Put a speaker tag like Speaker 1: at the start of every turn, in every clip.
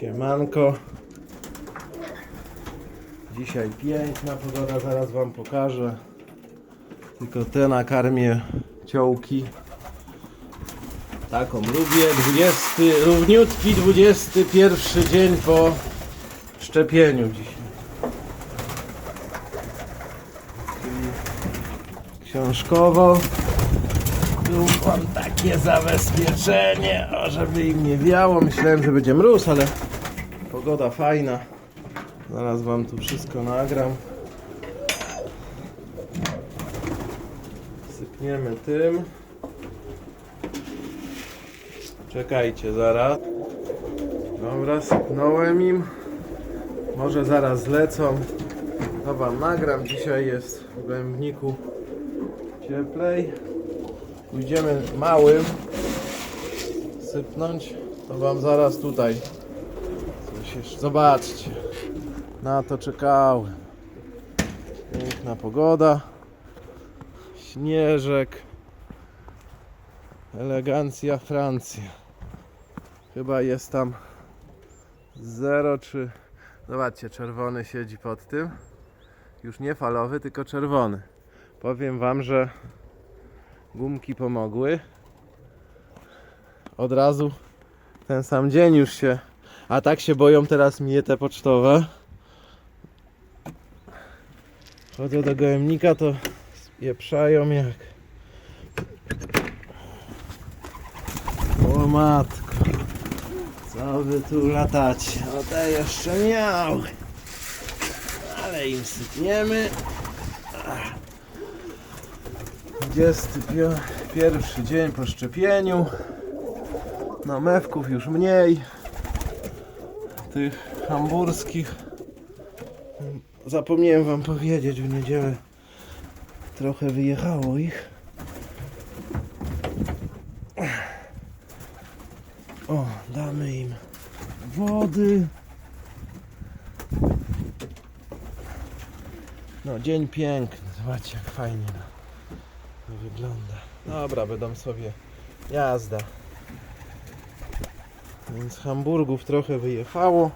Speaker 1: Siemanko. Dzisiaj piękna pogoda, zaraz wam pokażę. Tylko te nakarmię ciołki. Taką lubię. 20, równiutki 21 dzień po szczepieniu dzisiaj. Książkowo. Tu mam takie zabezpieczenie, o, żeby im nie wiało. Myślałem, że będzie mróz, ale pogoda fajna. Zaraz wam tu wszystko nagram. Sypniemy tym. Czekajcie zaraz. Dobra, sypnąłem im. Może zaraz zlecą. To wam nagram. Dzisiaj jest w głębniku cieplej. Pójdziemy małym sypnąć. To wam zaraz tutaj Zobaczcie. Na to czekałem. Piękna pogoda. Śnieżek. Elegancja Francja. Chyba jest tam 0 czy... Zobaczcie, czerwony siedzi pod tym. Już nie falowy, tylko czerwony. Powiem wam, że gumki pomogły. Od razu ten sam dzień już się... A tak się boją teraz mnie te pocztowe. Chodzą do gołębnika, to spieprzają jak... O matko. Co wy tu latacie? O te jeszcze miały. Ale im sypniemy. 21 dzień po szczepieniu. No mewków już mniej. Tych hamburskich. Zapomniałem wam powiedzieć w niedzielę. Trochę wyjechało ich. O, damy im wody. No, dzień piękny. Zobaczcie, jak fajnie to wygląda. Dobra, będą sobie jazda. Więc Hamburgów trochę wyjechało.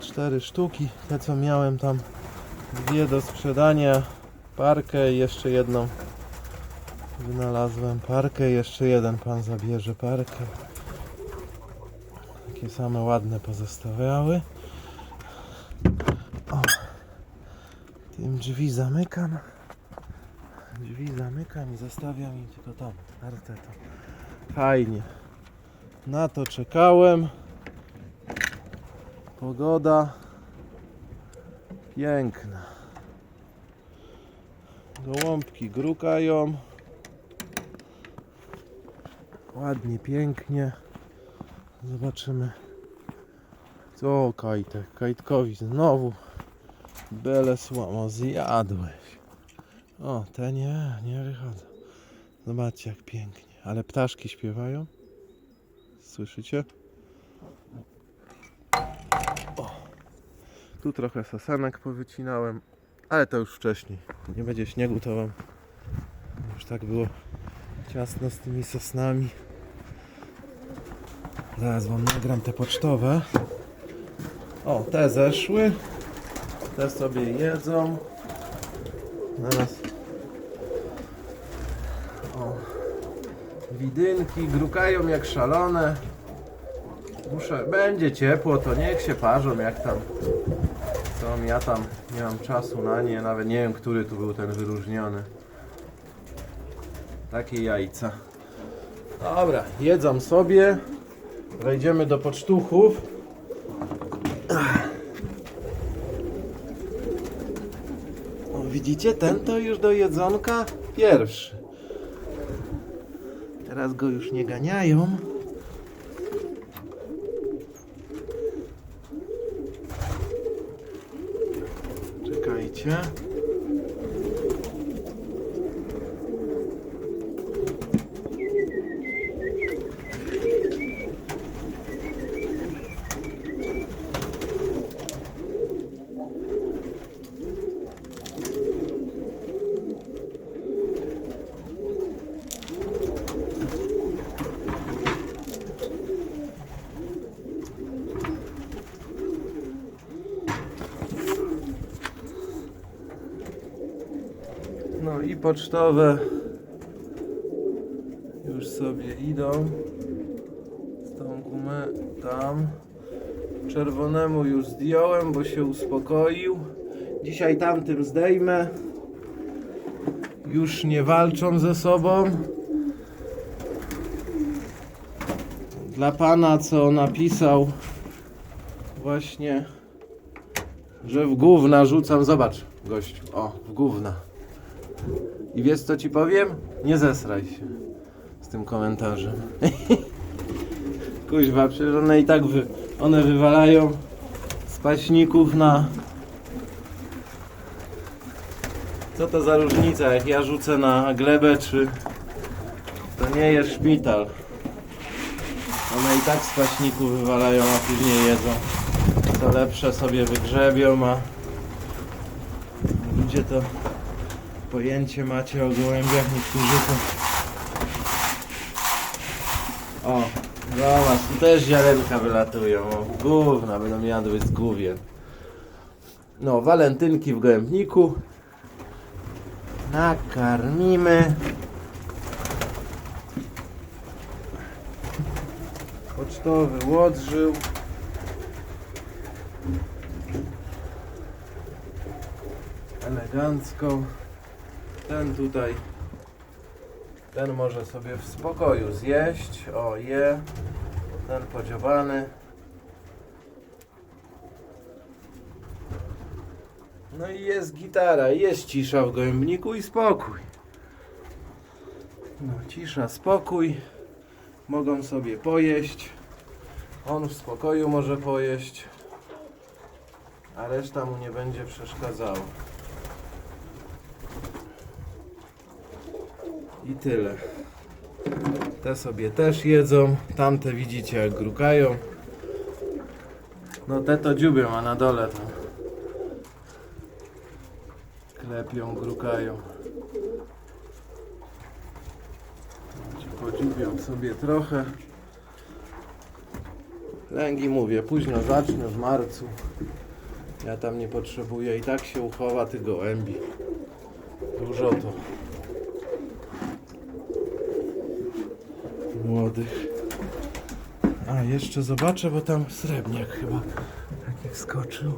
Speaker 1: Cztery sztuki. Te, co miałem tam, dwie do sprzedania. Parkę i jeszcze jedną Wynalazłem parkę, jeszcze jeden pan zabierze parkę. Takie same ładne pozostawiały. O, tym drzwi zamykam. Drzwi zamykam i zostawiam im tylko tam, artetą. Fajnie. Na to czekałem. Pogoda piękna. Gołąbki grukają. Ładnie, pięknie. Zobaczymy. Co Kajtek? Kajtkowi znowu bele słomo zjadłeś. O, te nie, nie wychodzą. Zobaczcie jak pięknie. Ale ptaszki śpiewają. Słyszycie? O. Tu trochę sosenek powycinałem. Ale to już wcześniej. Nie będzie śniegu, to wam już tak było ciasno z tymi sosnami. Zaraz wam nagram te pocztowe. O, te zeszły. Te sobie jedzą. Zaraz. Widynki grukają jak szalone. Muszę, będzie ciepło, to niech się parzą jak tam. Co ja tam nie mam czasu na nie, nawet nie wiem, który tu był ten wyróżniony. Takie jajca. Dobra, jedzą sobie. Wejdziemy do pocztuchów. Widzicie, ten to już do jedzonka pierwszy. Teraz go już nie ganiają. Czekajcie. Pocztowe już sobie idą. Z tą gumę tam. Czerwonemu już zdjąłem, bo się uspokoił. Dzisiaj tamtym zdejmę. Już nie walczą ze sobą. Dla pana, co napisał właśnie, że w gówna rzucam. Zobacz, gościu. O, w gówna. I wiesz co ci powiem? Nie zesraj się z tym komentarzem. Kuźwa, przecież one i tak wy, one wywalają z paśników na... Co to za różnica, jak ja rzucę na glebę, czy... To nie jest szpital. One i tak z paśników wywalają, a później jedzą. To lepsze sobie wygrzebią, a... Ludzie to pojęcie macie o gołębiach, niektórzy to... O, zobacz, tu też ziarenka wylatują. O, Gówna będą jadły z główien. No, walentynki w gołębniku. Nakarmimy. Pocztowy łodrzył. Elegancko. Ten tutaj ten może sobie w spokoju zjeść. O, je. Ten podziobany. No i jest gitara, jest cisza w gołębniku i spokój. No, cisza, spokój. Mogą sobie pojeść. On w spokoju może pojeść. A reszta mu nie będzie przeszkadzała. I tyle. Te sobie też jedzą. Tamte widzicie jak grukają. No te to dziubią, a na dole to klepią, grukają. Podziubią sobie trochę. Lęgi mówię, późno zacznę w marcu. Ja tam nie potrzebuję i tak się uchowa tych gołębi. Dużo to. Młodych. A jeszcze zobaczę, bo tam srebrniak chyba taki wskoczył.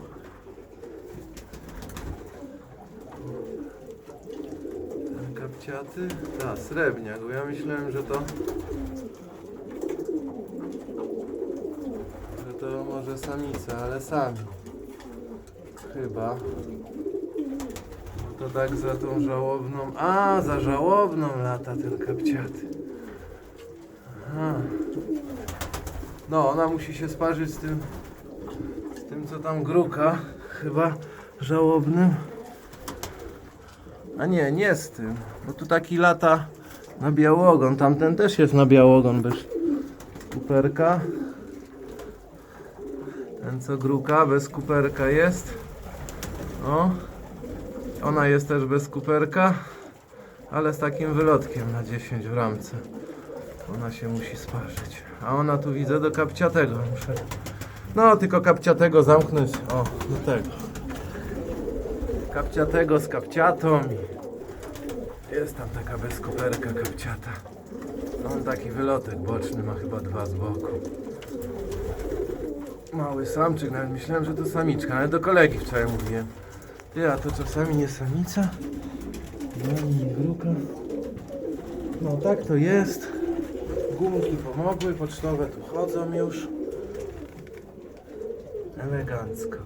Speaker 1: Kapciaty? Ta, srebrniak, bo ja myślałem, że to... Że to może samica, ale sami. Chyba. No to tak za tą żałobną... A, za żałobną lata ten kapciaty. Aha. No, ona musi się sparzyć z tym, z tym co tam gruka, chyba żałobnym. A nie, nie z tym, bo tu taki lata na białogon, tamten też jest na białogon bez kuperka. Ten co gruka, bez kuperka jest. O, ona jest też bez kuperka, ale z takim wylotkiem na 10 w ramce. Ona się musi sparzyć. A ona tu widzę do kapciatego. Muszę... No, tylko kapciatego zamknąć. O, do tego. Kapciatego z kapciatą. Jest tam taka bezkoperka kapciata. On taki wylotek boczny, ma chyba dwa z boku. Mały samczyk, nawet myślałem, że to samiczka, ale do kolegi wczoraj mówiłem. Ty, a to czasami nie samica? No, nie gruka. No tak to jest. Gumki pomogły, pocztowe tu chodzą już. Elegancko.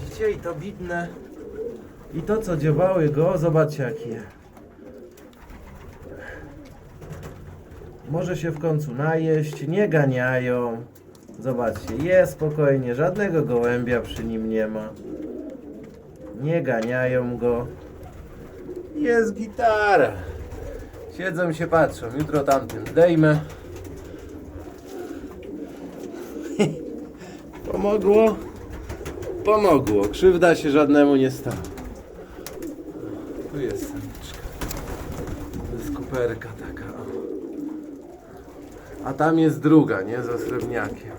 Speaker 1: Widzicie i to widne. I to co dziobały go, zobaczcie jaki je. Może się w końcu najeść, nie ganiają. Zobaczcie, je spokojnie, żadnego gołębia przy nim nie ma. Nie ganiają go. Jest gitara. Siedzą się patrzą. Jutro tamtym zdejmę. Pomogło? Pomogło. Krzywda się żadnemu nie stała. Tu jest samiczka. To jest kuperka taka. A tam jest druga, nie? Za srebrniakiem.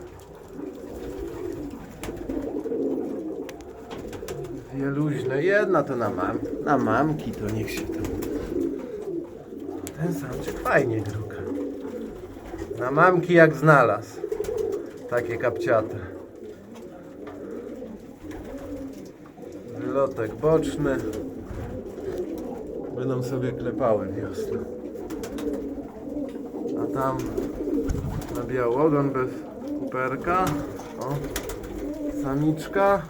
Speaker 1: Dwie luźne. Jedna to na mam. Na mamki to niech się tam. Ten samczyk fajnie gruka. Na mamki jak znalazł. Takie kapciate. Wylotek boczny. Będą sobie klepały wiosnę. A tam na białogon bez kuperka. O, samiczka.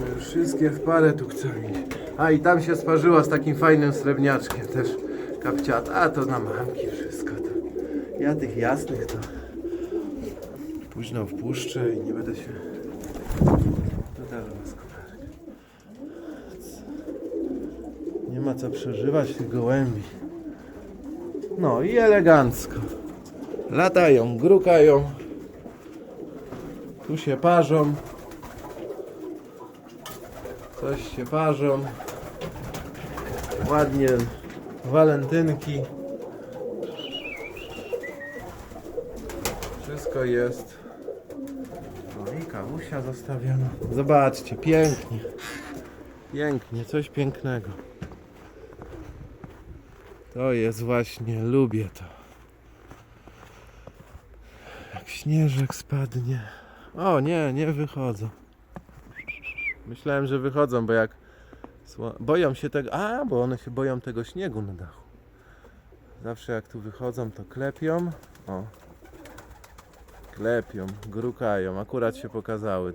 Speaker 1: No już wszystkie w parę tu chcą iść. A i tam się sparzyła z takim fajnym srebrniaczkiem też kapciat. A to na mamki wszystko to. Ja tych jasnych to późno wpuszczę i nie będę się... Bez koperek. Nie ma co przeżywać tych gołębi. No i elegancko. Latają, grukają. Tu się parzą. Coś się parzą. Ładnie walentynki. Wszystko jest. No i kawusia zostawiona. Zobaczcie, pięknie. Pięknie, coś pięknego. To jest właśnie, lubię to. Jak śnieżek spadnie. O nie, nie wychodzą. Myślałem, że wychodzą, bo jak boją się tego. A, bo one się boją tego śniegu na dachu. Zawsze jak tu wychodzą, to klepią. O. Klepią, grukają. Akurat się pokazały.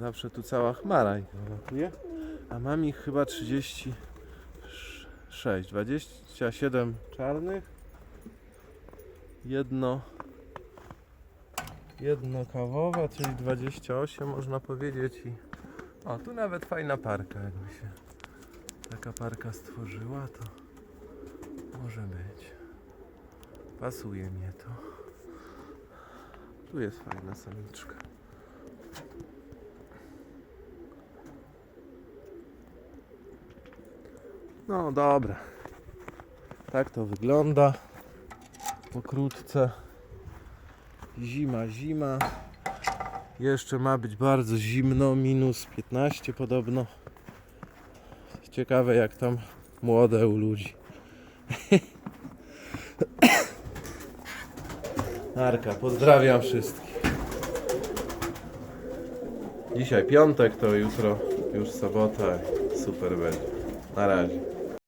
Speaker 1: Zawsze tu cała chmara wylatuje. A mam ich chyba 36, 27 czarnych. Jedno jedno kawowe, czyli 28 można powiedzieć i o, tu nawet fajna parka jakby się taka parka stworzyła, to może być. Pasuje mnie to. Tu jest fajna samiczka. No dobra. Tak to wygląda. Pokrótce. Zima, zima. Jeszcze ma być bardzo zimno, minus 15 podobno. Ciekawe jak tam młode u ludzi. Arka, pozdrawiam wszystkich. Dzisiaj piątek, to jutro już sobota. Super będzie. Na razie.